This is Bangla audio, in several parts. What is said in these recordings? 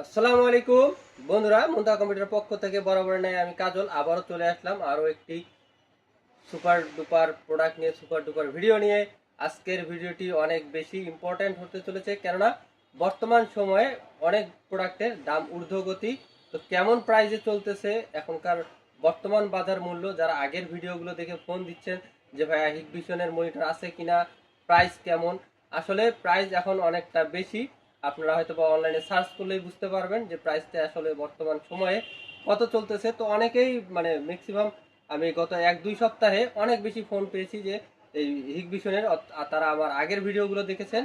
আসসালামু আলাইকুম। বন্ধুরা মুন্তা কম্পিউটার পক্ষ থেকে বরাবর নেয় আমি কাজল, আবারও চলে আসলাম আরও একটি সুপার ডুপার প্রোডাক্ট নিয়ে, সুপার ডুপার ভিডিও নিয়ে। আজকের ভিডিওটি অনেক বেশি ইম্পর্ট্যান্ট হতে চলেছে, কেননা বর্তমান সময়ে অনেক প্রোডাক্টের দাম ঊর্ধ্বগতি। তো কেমন প্রাইসে চলতেছে, এখনকার বর্তমান বাজার মূল্য, যারা আগের ভিডিওগুলো দেখে ফোন দিচ্ছেন যে, ভাইয়া হিগভিশনের মনিটর আছে কিনা প্রাইস কেমন? আসলে প্রাইস এখন অনেকটা বেশি। আপনারা হয়তো বা অনলাইনে সার্চ করলেই বুঝতে পারবেন যে প্রাইসটা আসলে বর্তমান সময়ে কত চলতেছে। তো অনেকেই মানে ম্যাক্সিমাম আমি গত এক দুই সপ্তাহে অনেক বেশি ফোন পেয়েছি যে এই হিগভিশনের তারা আমার আগের ভিডিওগুলো দেখেছেন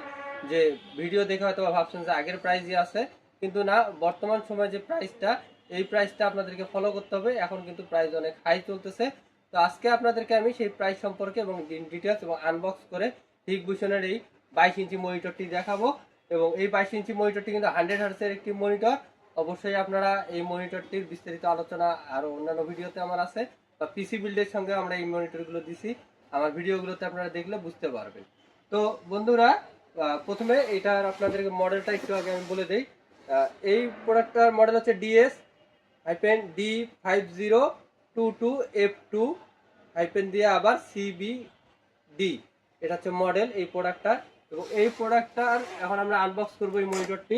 যে ভিডিও দেখে হয়তো ভাবছেন যে আগের প্রাইসই আছে। কিন্তু না, বর্তমান সময়ে যে প্রাইসটা এই প্রাইসটা আপনাদেরকে ফলো করতে হবে। এখন কিন্তু প্রাইস অনেক হাই চলতেছে। তো আজকে আপনাদেরকে আমি সেই প্রাইস সম্পর্কে এবং ডিটেলস এবং আনবক্স করে হিগভিশনের এই বাইশ ইঞ্চি মনিটরটি দেখাবো। এবং এই বাইশ ইঞ্চি মনিটরটি কিন্তু হান্ড্রেড হার্সের একটি মনিটর। অবশ্যই আপনারা এই মনিটরটির বিস্তারিত আলোচনা আরও অন্যান্য ভিডিওতে আমার আছে বা পিসি বিল্ডের সঙ্গে আমরা এই মনিটরগুলো দিছি। আমার ভিডিওগুলোতে আপনারা দেখলে বুঝতে পারবেন। তো বন্ধুরা প্রথমে এটার আপনাদেরকে মডেলটা একটু আগে আমি বলে দিই। এই প্রোডাক্টটার মডেল হচ্ছে DS hyphen D five zero two two F two hyphen দিয়ে আবার সিবি ডি এটা হচ্ছে মডেল এই প্রোডাক্টটার। এবং এই প্রোডাক্টটার এখন আমরা আনবক্স করব এই মনিটরটি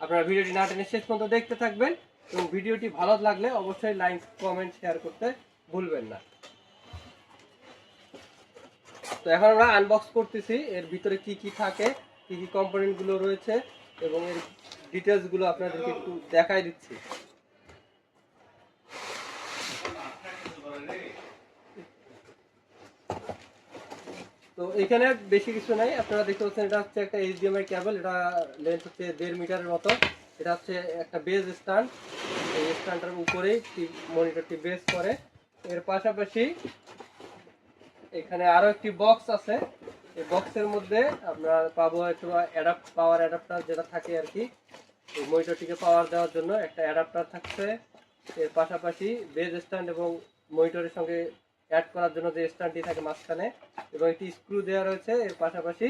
আপনারা ভিডিওটি না টেনে শেষ পর্যন্ত দেখতে থাকবেন এবং ভিডিওটি ভালো লাগলে অবশ্যই লাইক কমেন্ট শেয়ার করতে ভুলবেন না। তো এখন আমরা আনবক্স করতেছি। এর ভিতরে কি কি থাকে, কি কি কম্পোনেন্টগুলো রয়েছে এবং এর ডিটেলসগুলো আপনাদেরকে একটু দেখাই দিচ্ছি। তো এখানে বেশি কিছু নাই। আপনারা দেখতে পাচ্ছেন, এটা হচ্ছে একটা এইচডিএমআই কেবল এটা লেন্থ হচ্ছে দেড় মিটারের মতো। এটা হচ্ছে একটা বেজ স্ট্যান্ড এই স্ট্যান্ডটার উপরেই মনিটরটি বেস করে। এর পাশাপাশি এখানে আরও একটি বক্স আছে। এই বক্সের মধ্যে আমরা পাবো হয়তো অ্যাডাপ্ট পাওয়ার অ্যাডাপ্টার যেটা থাকে আর কি। এই মনিটরটিকে পাওয়ার দেওয়ার জন্য একটা অ্যাডাপ্টার থাকছে। এর পাশাপাশি বেজ স্ট্যান্ড এবং মনিটরের সঙ্গে অ্যাড করার জন্য যে স্ট্যান্ডটি থাকে মাঝখানে এবং একটি স্ক্রু দেওয়া রয়েছে এর পাশাপাশি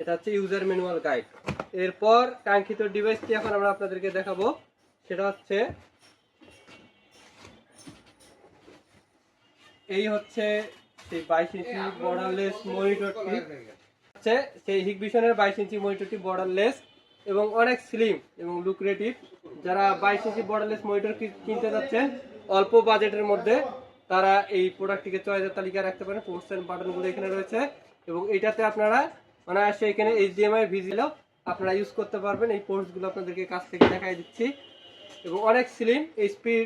এটা হচ্ছে ইউজার ম্যানুয়াল গাইড এরপর কাঙ্ক্ষিত ডিভাইসটি এখন আমরা আপনাদেরকে দেখাবো সেটা হচ্ছে এই হচ্ছে সেই বাইশ ইঞ্চি বর্ডারলেস মনিটরটি হচ্ছে সেই হিগভিশনের বাইশ ইঞ্চি মনিটরটি বর্ডারলেস এবং অনেক স্লিম এবং লুক্রেটিভ যারা বাইশ ইঞ্চি বর্ডারলেস মনিটর কিনতে যাচ্ছেন অল্প বাজেটের মধ্যে তারা এই প্রোডাক্টটিকে চয়েসের তালিকায় রাখতে পারেন পোস্ট অ্যান্ড বাটনগুলো এখানে রয়েছে। এবং এটাতে আপনারা অনায়াসে এখানে এইচডিএমআই ভিজিলেও আপনারা ইউজ করতে পারবেন। এই পোর্টসগুলো আপনাদেরকে কাছ থেকে দেখাই দিচ্ছি। এবং অনেক স্লিম এইচপির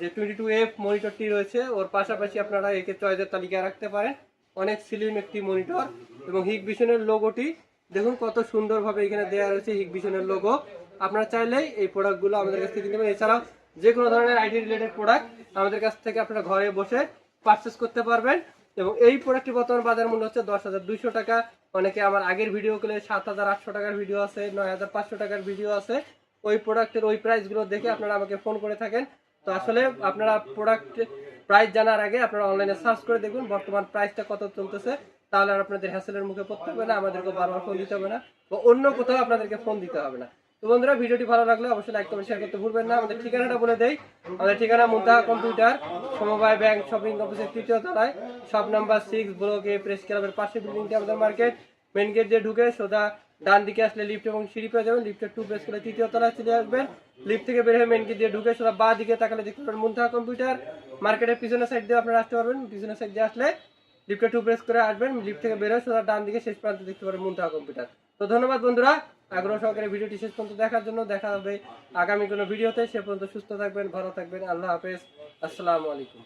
যে টোয়েন্টি টু এফ মনিটরটি রয়েছে, ওর পাশাপাশি আপনারা একে চয়েসের তালিকায় রাখতে পারেন। অনেক স্লিম একটি মনিটর এবং হিগ ভিশনের লোগোটি দেখুন কত সুন্দরভাবে এখানে দেওয়া রয়েছে হিগ ভিশনের লোগো আপনারা চাইলেই এই প্রোডাক্টগুলো আমাদের কাছ থেকে কিনতে পারেন এছাড়াও যে কোনো ধরনের আইটি রিলেটেড প্রোডাক্ট আমাদের কাছ থেকে আপনারা ঘরে বসে পারচেস করতে পারবেন। এবং এই প্রোডাক্টটি বর্তমান বাজার মূল্য হচ্ছে দশ হাজার দুইশো টাকা। অনেকে আমার আগের ভিডিওগুলো সাত হাজার আটশো টাকার ভিডিও আছে, নয় হাজার পাঁচশো টাকার ভিডিও আছে। ওই প্রোডাক্টের ওই প্রাইসগুলো দেখে আপনারা আমাকে ফোন করে থাকেন। তো আসলে আপনারা প্রোডাক্ট প্রাইস জানার আগে আপনারা অনলাইনে সার্চ করে দেখুন, বর্তমান প্রাইসটা কত চলতেছে। তাহলে আর আপনাদের হ্যাসেলের মুখে পড়তে হবে না আমাদেরকে বারবার ফোন দিতে হবে না। বা অন্য কোথাও আপনাদেরকে ফোন দিতে হবে না। তো বন্ধুরা, ভিডিওটি ভালো লাগলে অবশ্যই লাইক কমেন্ট শেয়ার করতে ভুলবেন না। আমাদের ঠিকানাটা বলে দেই। আমাদের ঠিকানা মুন্তাহা কম্পিউটার, সমবায় ব্যাংক শপিং কমপ্লেক্সের তৃতীয় তলায়। Shop number six block A press ক্লাবের পাশে বিল্ডিংটি আমাদের মার্কেট মেন গেট দিয়ে ঢুকে সোজা ডান দিকে আসলে লিফট এবং সিঁড়ি পেয়ে যাবেন। লিফটের টু প্রেস করে তৃতীয় তলায় চলে আসবেন। লিফট থেকে বের হয়ে মেন গেট দিয়ে ঢুকে সোজা বা দিকে তাকালে দেখতে পাবেন মুন্তাহা কম্পিউটার। মার্কেটের পিছনের সাইড দিয়ে আপনারা আসতে পারবেন। পিছনের সাইড দিয়ে আসলে লিফটে টু প্রেস করে আসবেন। লিফট থেকে বের হয়ে সোজা ডান দিকে শেষ প্রান্তে দেখতে পারেন মুন্তাহা কম্পিউটার। তো ধন্যবাদ বন্ধুরা। আগ্রহ সহকারে ভিডিওটি শেষ পর্যন্ত দেখার জন্য দেখা হবে আগামী কোনো ভিডিওতে। সে পর্যন্ত সুস্থ থাকবেন, ভালো থাকবেন। আল্লাহ হাফেজ। আসসালামু আলাইকুম।